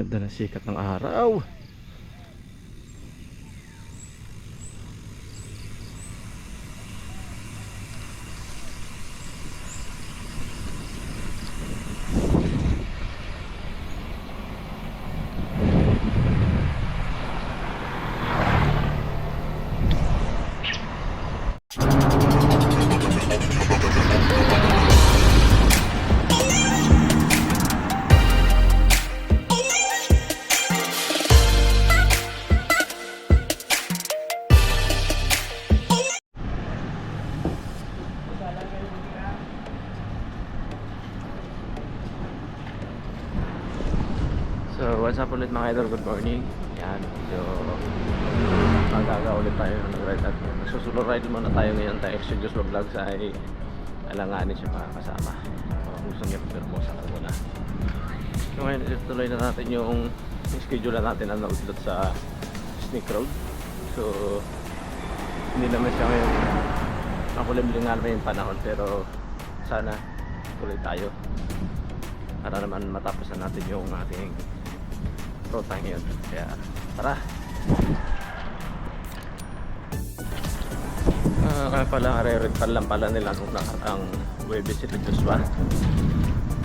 Ganda ng sikat ng araw. Idol? Good morning. Yan, so magaga ulit tayo ng ride at magsusulo ride muna tayo ngayon tayo sa Diyos Vlogs ay alanganin siya mga kasama. Kung gusto niya pero sa muna. So ngayon, ituloy na natin yung schedule na natin na outlet sa Snake Road. So, hindi naman siya ngayon makulimlim nga naman yung panahon pero sana tuloy tayo para naman matapos na natin yung ating rota ngayon. Kaya tara! Ah, kaya pala, re-rental lang pala nila nung nakaraang Webes sila Joshua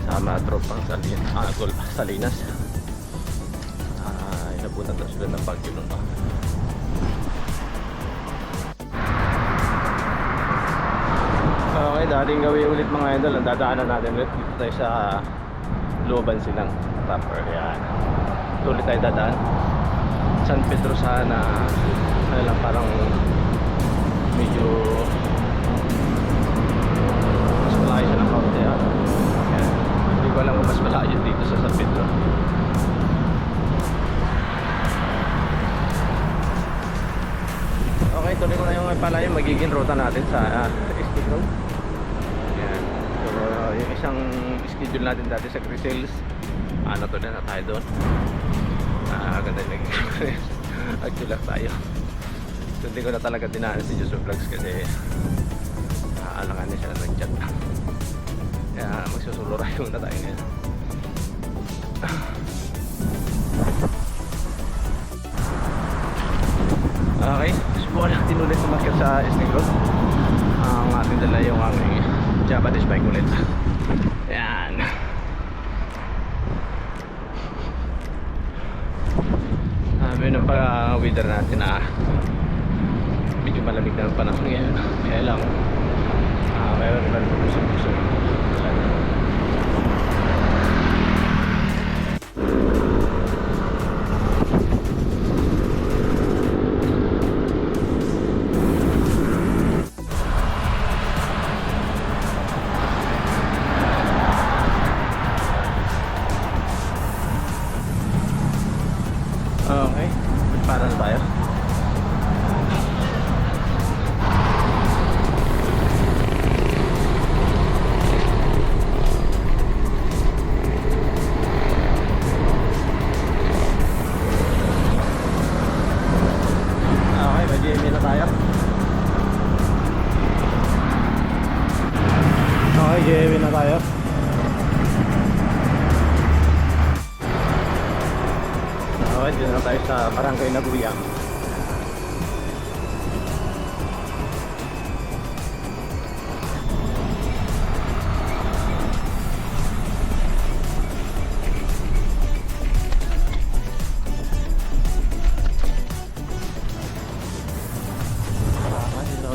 sa mga tropang Salin, ah, Gol, Salinas. Ah, inabutan daw sila ng bagyo nun. ah. Okay, dating gawin ulit mga idol. Ang dadaanan natin ulit dito tayo sa looban silang proper. Yan. Tuloy tayo dadaan. San Pedro sana ano lang parang medyo mas malayo siya ng kaunti ah. Yan. Hindi ko alam kung mas malayo dito sa San Pedro. Okay, tuloy ko na yung pala yung magiging ruta natin sa uh, Estate Road. Yan. So, yung isang schedule natin dati sa Grisales, ano to na tayo doon. Ah, ganda yung naging Agtulak tayo. So, hindi ko na talaga dinaan si Joshua Vlogs kasi aalangan niya siya na nag-chat. Kaya magsusulurayo na tayo ngayon. Okay, subukan natin ulit umakyat sa Snake Road. Ang ating dala yung aming Japanese bike ulit. Yan. Sabi ng pa-weather natin na medyo malamig na ang panahon ngayon. Kaya lang, ah mayroon naman puso-puso. Okay, para na tayo.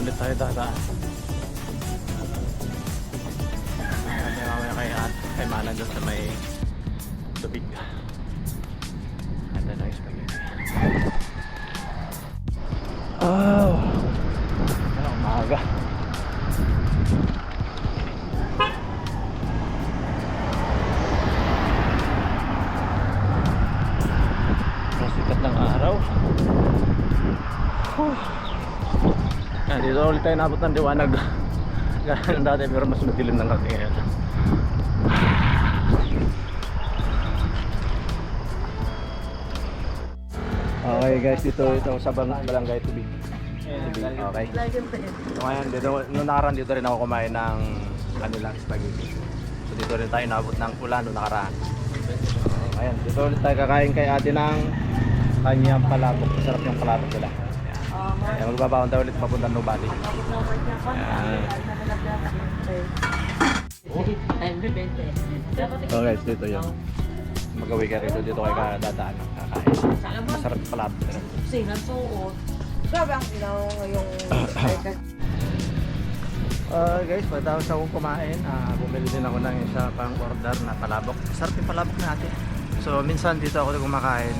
Ulit tayo dadaan. Mamaya kay, kay Mana doon sa may tubig. Ulit tayo nabot ng liwanag. Ganun dati pero mas madilim ng kati ngayon. Okay guys, dito ito sa barangay tubig. Tubig, Okay. So ngayon, dito, nung nakaraan dito rin ako kumain ng ano lang, spaghetti. So dito rin tayo nabot ng ulan nung nakaraan. So, ngayon, Dito ulit tayo kakain kay ate ng kanyang palabok. Masarap yung palabok nila. Ayan, magbabaon tayo ulit papunta Nubali. So guys, dito yun. Magawi ka rito dito kay kadadaan. Kakain. Masarap yung palabok nila. Singan suot. Grabe ang ilaw ngayong Uh, guys, pagkatapos akong kumain, ah, bumili din ako ng isa pang order na palabok. Sarap yung palabok natin. So, minsan dito ako kumakain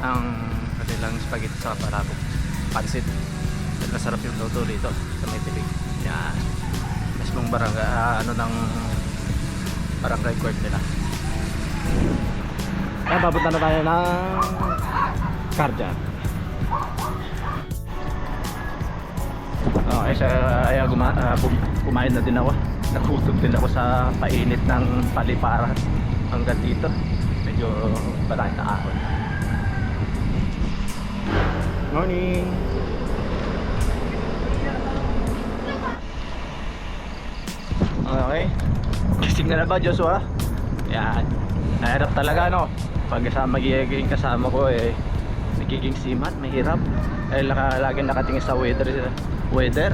ng kanilang spaghetti sa palabok. Pansit. Masarap yung luto dito sa may tibig. Yan. Mismong barangay, ah, ano ng barangay court nila. Kaya papunta na tayo ng Karja. Okay, sa ay, guma, ah, bum- kumain na din ako. Nagutom din ako sa painit ng paliparan hanggang dito. Medyo balay na ahon. Morning! Okay. Gising ka na ba, Joshua? Yan. Nahirap talaga, no? Pag kasama magiging kasama ko, eh, nagiging simat, mahirap. Eh, laka, laging nakatingin sa weather, weather.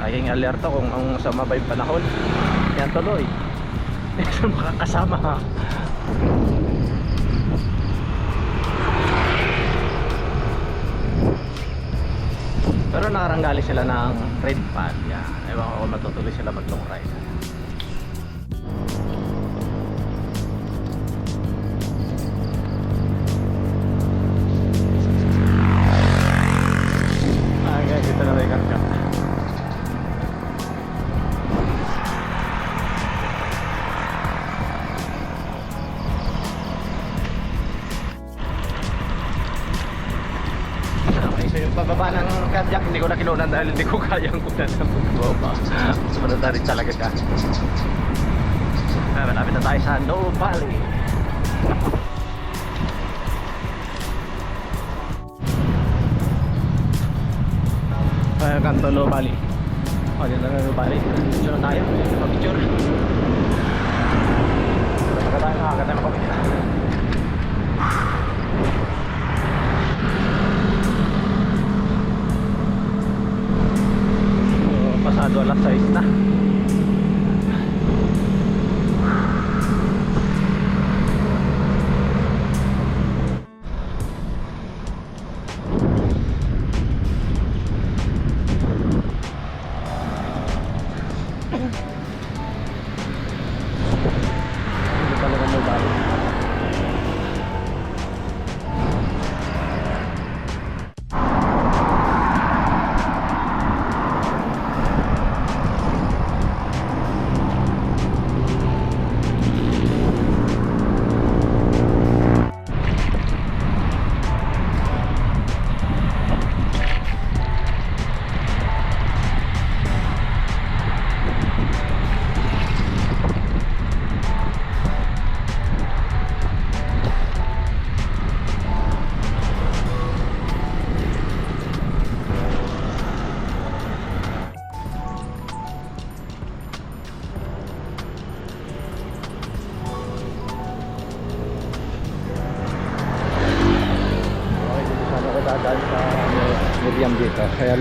Laging alerto kung ang sama ba yung panahon. Yan tuloy. Sa makakasama ha. Nakaranggali sila ng red pad. Yan. Ewan ko kung matutuloy sila mag long ride. Ay, kanto No Valley. O, dito na Valley. Picture na tayo. Picture. Pagka tayo nakakata na pamilya. So, pasado alas 6 na.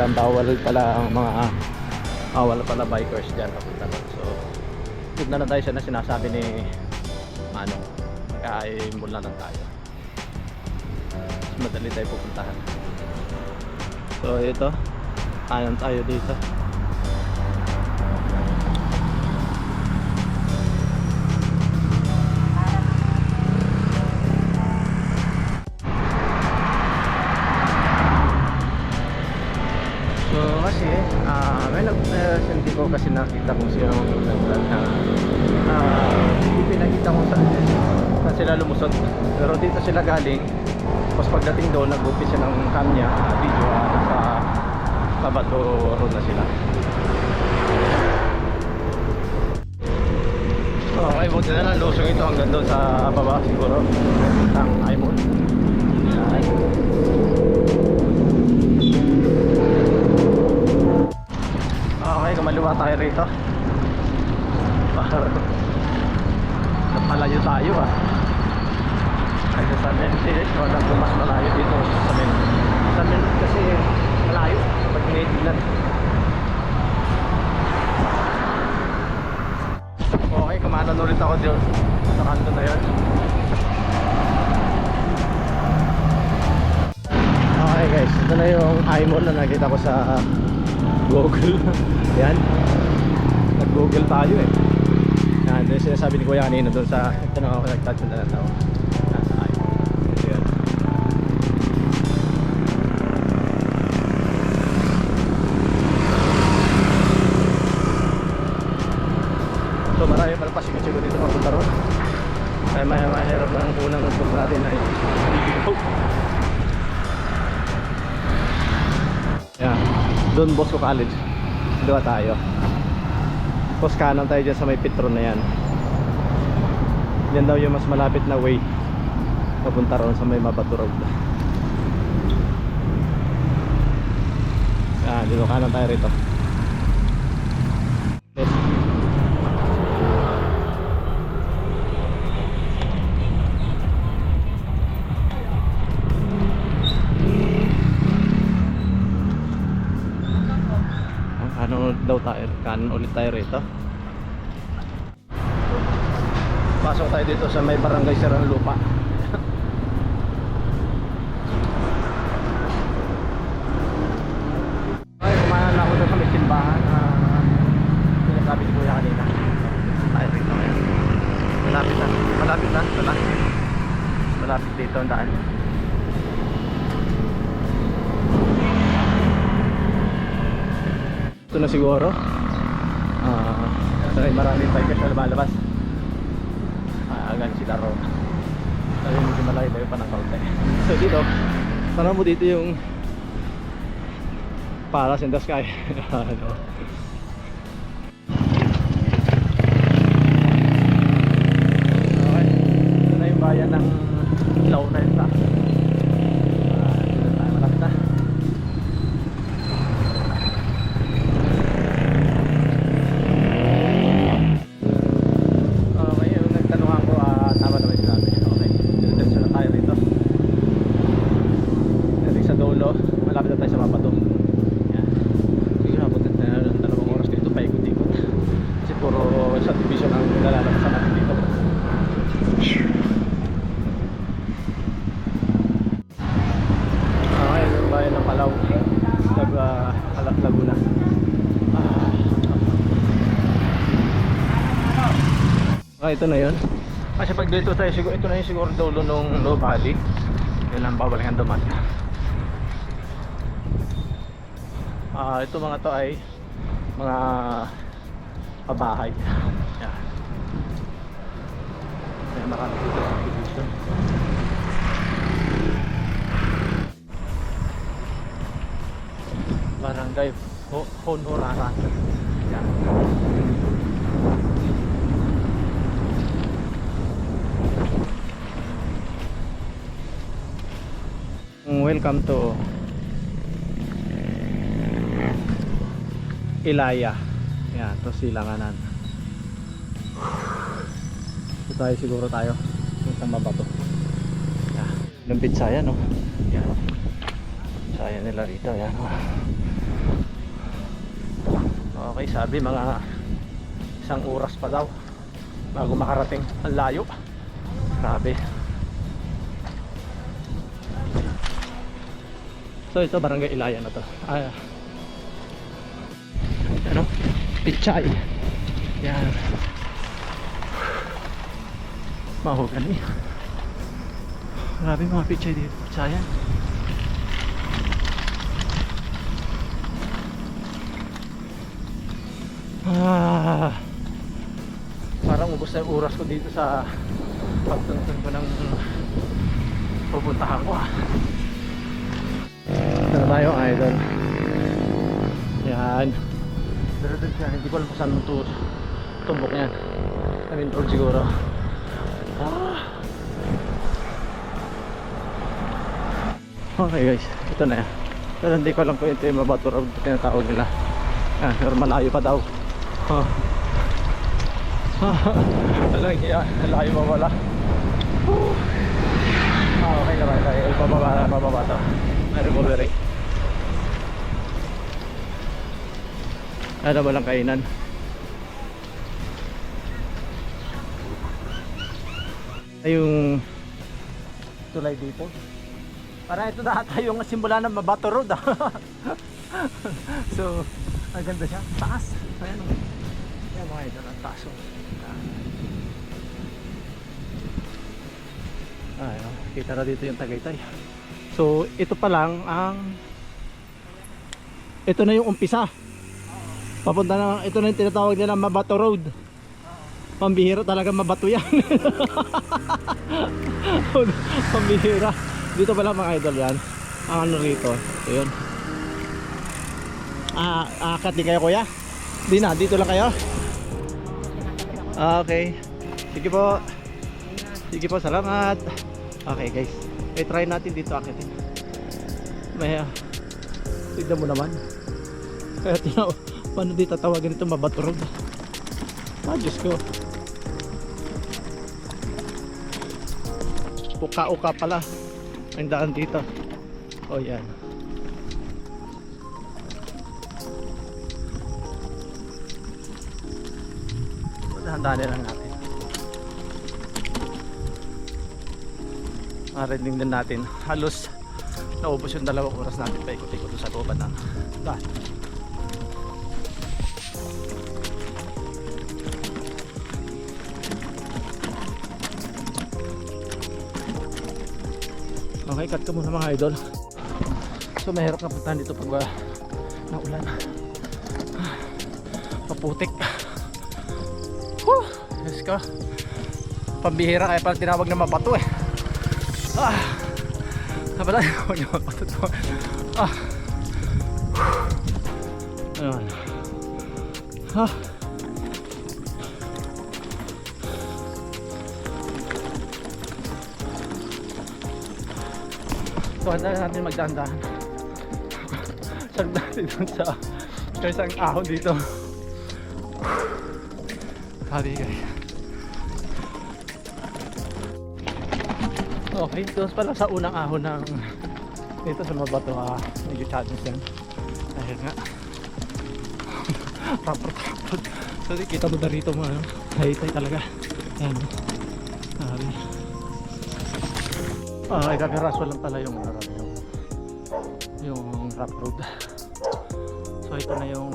Lang bawal pala ang mga bawal pala bikers dyan papunta doon. So, dito na lang tayo sa na sinasabi ni ano, kaya ay mula lang tayo. Mas madali tayo pupuntahan. So, ito. Kanan tayo dito. Kasi nakita kung sino ang nag-vlog na ah hindi pinakita ko sa saan sila lumusot. Pero dito sila galing. Tapos pagdating doon nag-upit siya ng kanya ah, video ah, sa Babato road na sila. Okay, buti na lang lusong ito hanggang doon sa baba siguro tayo ah. Hindi, walang kung mas malayo dito sa amin. Sa amin kasi malayo pag tinitignan. Okay, kumanan ulit ako dito sa kanto na yun. Okay guys, ito na yung iMon na nakita ko sa Google. Yan. Nag-Google tayo eh. Yung sinasabi ni Kuya kanina doon sa na ako nag-touch na tao. Nasa iPhone. So marami pala pa siguro dito mapunta ron. Kaya maya mahirap lang ang unang notebook natin ay. Yan. Doon Bosco College. Dua tayo. Tapos kanan tayo dyan sa may Petron na yan. Yan daw yung mas malapit na way papunta ron sa may Mabato. Ah, dito kanan tayo rito. Ano daw tayo? Kanan ulit tayo rito. Pasok tayo dito sa may barangay Serang Lupa. Ay, kumahan ako sa may simbahan na sinasabi ni Kuya kanina. Rito ngayon. Malapit na. Malapit na. Malapit. Malapit dito ang daan. Ito na siguro. Uh, maraming bikers na lumalabas. Ah, gan sila ro. Sabi medyo malayo-layo pa ng kaunti. So dito, sana mo dito yung Palace in the sky. ano. Ito na yun. Kasi pag dito tayo siguro, ito na yung siguro dulo nung low valley. Yun lang babalikan duman. Ah, ito mga to ay mga pabahay. Yan. May marami dito. Barangay Ho Honoraran. Yan. Welcome to Ilaya. Yan, to silanganan. Ito tayo siguro tayo. Itong mabato. Yan. Yung pizza yan, no? Yan. Pizza nila rito, yan. Okay, sabi mga isang oras pa daw bago makarating ang layo. Grabe. So ito barangay Ilaya na to. Ay. Ano? Pichay. Yan. Mahogany. Grabe mga pichay dito. Pichayan. Ah. Parang ubos na yung oras ko dito sa pagtuntun ko ng pupuntahan ko ah. Na tayo idol. Yan. Pero siya, hindi ko alam kung saan ito tumbok yan. I mean road siguro. Ah. Okay guys, ito na yan. Pero hindi ko alam kung ito yung mabato road na tinatawag nila. Yan, pero malayo pa daw. Oh. Alam niya, malayo pa wala. Ah, recovery. Ano walang kainan? Yung tulay dito. Para ito na ata yung simula ng Mabato Road ah. so, ang ganda siya. Taas. Ayan o. Ayan mga idol, ang taas o. Ayan o. Kita na dito yung Tagaytay. So, ito pa lang ang ito na yung umpisa. Papunta na, ito na yung tinatawag nila Mabato Road. Pambihira talaga mabato yan. Pambihira. Dito pala mga idol yan. Ang ano rito. Ito yun. Ah, akat din kayo kuya? Di na, dito lang kayo? Ah, okay. Sige po. Sige po, salamat. Okay guys. Eh, try natin dito akitin. May, ah, tignan mo naman. Kaya tinaw, paano dito tawagin ito mabato road? Ah, Diyos ko. Uka-uka pala. Ang daan dito. O yan. Dahan-dahan lang natin. Marinig din natin. Halos naubos yung dalawang oras natin pa ikot-ikot sa looban ng daan. Okay, cut ko muna mga idol. So mahirap na puntahan dito pag uh, naulan. Paputik. Whew, Diyos ko. Pambihira kaya pala tinawag na mabato eh. Ah. Kapala, huwag na mabato to. Ah. Ayun. Ah. So, handa na natin magdahan-dahan. Sag natin dun sa sa isang ahon dito. Sabi guys. Okay, doon pala sa unang ahon ng dito sa mabato ah, medyo challenge yan. Dahil nga rapot rapot. So, kita mo na rito mo ano, hahitay talaga. Ayan. Sabi. Ah, ikakaraso lang pala yung ano, yung yung rock road. So ito na yung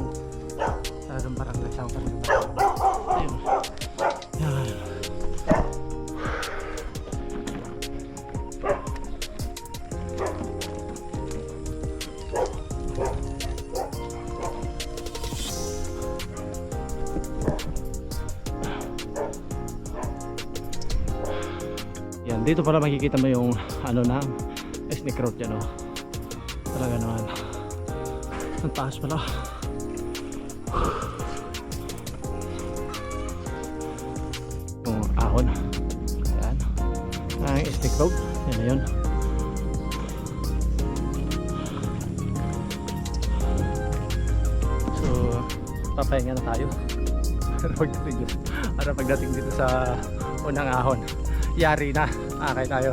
dito pala makikita mo yung ano na ethnic road yan oh. Talaga naman. Ang taas pala. Yung ahon. Ayan. Ang ethnic road. Yan na yun. So, papahinga na tayo. Para pagdating dito, para pagdating dito sa unang ahon yari na. Akay tayo.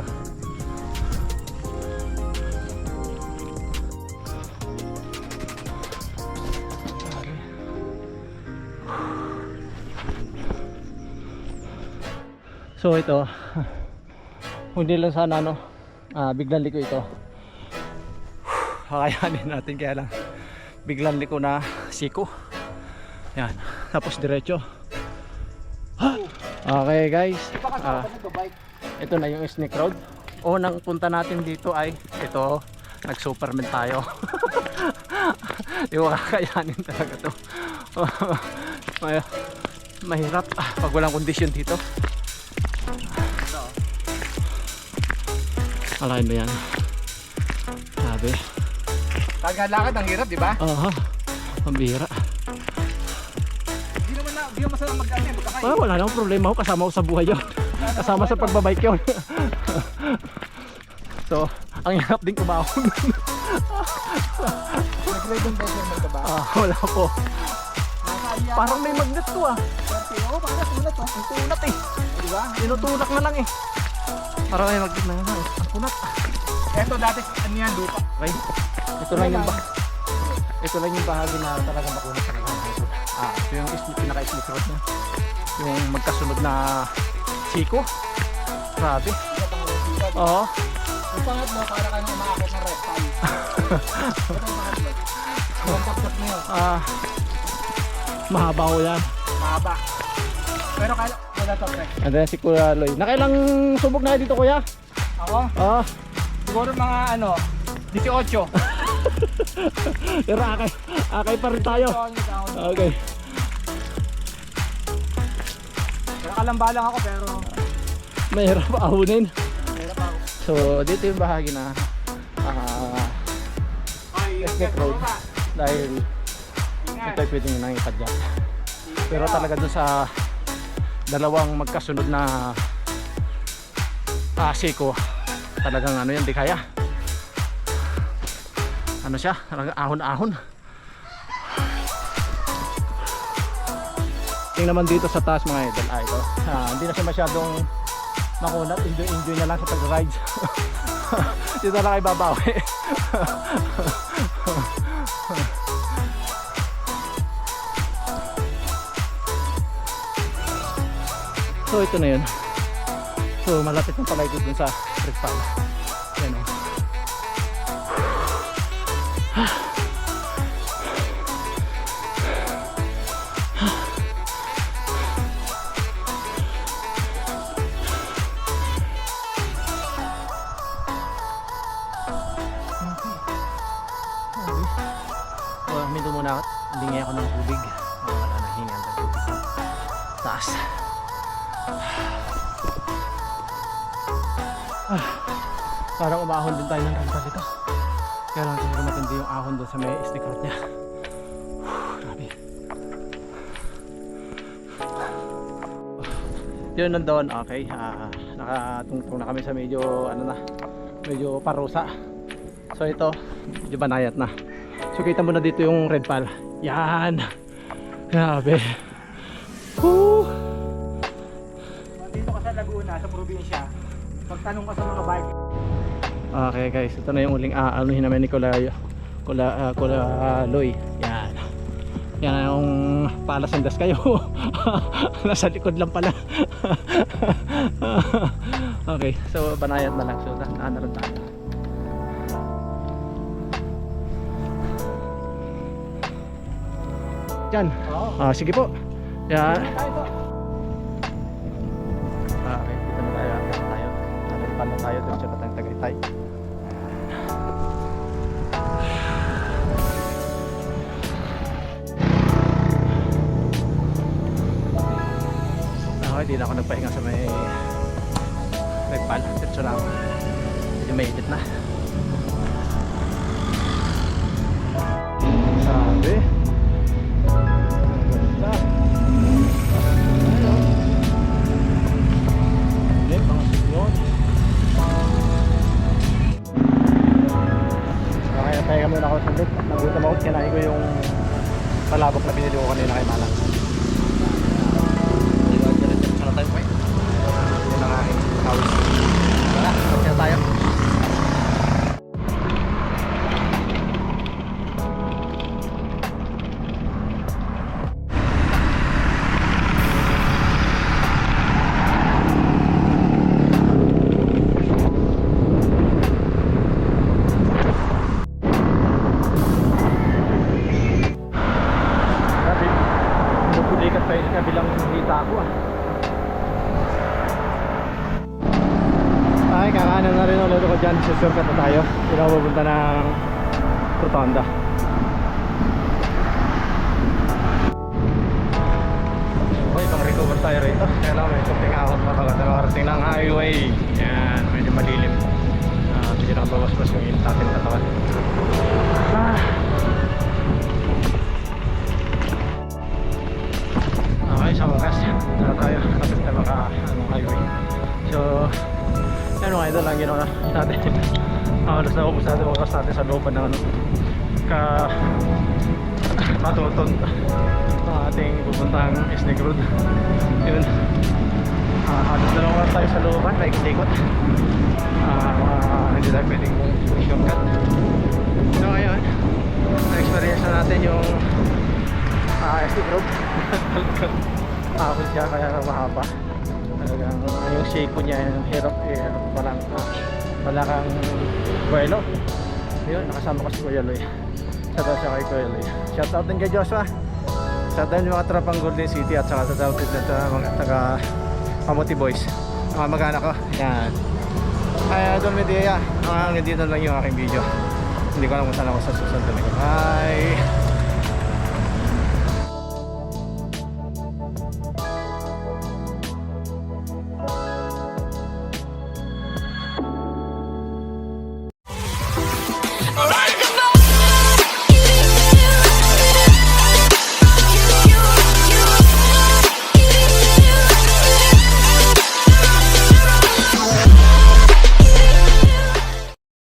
So ito. Hindi lang sana ano ah, biglang liko ito. Kakayanin natin kaya lang. Biglang liko na siko. Yan. Tapos diretso Okay guys, ah, ito na yung snake road. Unang punta natin dito ay ito, nag-superman tayo. Di ko kakayanin talaga to. May- Mahirap ah, pag walang kondisyon dito. Alain mo yan. Sabi. Tagalakad ang hirap, di ba? Aha, pambira. Hindi naman masarap mag-ano magkakain. Ah, wala namang problema ko, kasama ko sa buhay yun. kasama sa pagbabike yun. so, ang hirap din kumahon. Nag-riding measurement ka ba? ah, wala po. Ako. Parang may magnet to ah. Oo, parang tulad to. Ang kunat eh. Di ba? Tinutulak na lang eh. Parang may magnet na nga. Ang kunat. Eto dati, ano yan, lupa. Okay. Ito lang yung bah ito lang yung bahagi na talaga makunat sa Ah, ito yung pinaka-slip road niya. Yung magkasunod na siko. Grabe. Oo. Yung pangatlo, para ka nang umakakot ng reptile. Ito yung pangatlo. Yung tapos na yun, Ah, mahaba ko yan. mahaba. Pero kaya, wala to, pre. And then si Kuya Loy. Nakailang subok na dito kuya? Ako, Oo. siguro mga ano, 18. Pero akay, akay pa rin tayo. Okay. Pero kalamba lang ako, pero Mahirap ahunin. mahirap ako. So, dito yung bahagi na ah Ay, Escape road. dahil ito ay pwedeng nang ipadyak. Pero talaga dun sa dalawang magkasunod na ah, siko, talagang ano yan, di kaya. Ano siya? Ahon-ahon. Tingnan naman dito sa taas mga idol. Ah, ito. Ah, hindi na siya masyadong makunat. Enjoy, enjoy na lang sa pag-rides. dito na kayo babawi. So ito na yun. So malapit na pala ito dun sa trip pala. Ah, parang umahon din tayo ng rental dito. Kaya lang siguro matindi yung ahon doon sa may road niya. Grabe. Yun nandoon, okay. Ah, nakatungtong na kami sa medyo, ano na, medyo parusa. So ito, medyo banayat na. So kita mo na dito yung red pal. Yan. Grabe. Woo! Pagtanong ka sa mga bike, Okay guys, ito na yung uling aanuhin namin ni Kula Kula, uh, Kula ah, Loy. Yan. Yan yung palasandas kayo. Nasa likod lang pala. okay, so banayad na lang. So daan na rin tayo. Yan. Oo. Ah, sige po. Yan. tayo Nalilipan na tayo. Diretso na tayong Tagaytay. Okay, di na ako nagpahinga sa may nagpal. Diretso na ako. Medyo mainit na. Sabi. Ako sandit. Nagutom ako, kinain ko yung palabok na binili ko kanina kay Manang. Diretso na tayo, boy. Yun ang aking house. Tara, tapos na tayo. Tayo rito. Kaya lang may something ako makagat na makarating ng highway. Yan, medyo malilim. Ah, medyo nakabawas-bas yung init natin katawan. Ah. Okay, sa wakas, na tayo kapit na maka anong highway. So, yan mga idol lang ginawa natin. Halos na ubus natin wakas natin sa looban ng ano, ka matuton ang ating pupuntang Snake Road. Yun. Uh, halos dalawang oras tayo sa looban naikot-ikot. Uh, hindi tayo pwedeng shortcut. So ayun. Na-experience na natin yung uh, Snake Road. Tapos siya kaya mahaba. Talagang uh, yung shake niya eh, yung hirap eh parang uh, wala kang buwelo. Yun nakasama ko si Kuya Loy. Shout out siya kay Kuya Loy. Shout out din kay Joshua shout out mga tropang Golden City at saka shout out sa mga taga Kamuti Boys. Mga mag-anak ko. Yan ay Idol Medea hanggang dito lang yung aking video. Hindi ko alam kung saan ako sa susunod Bye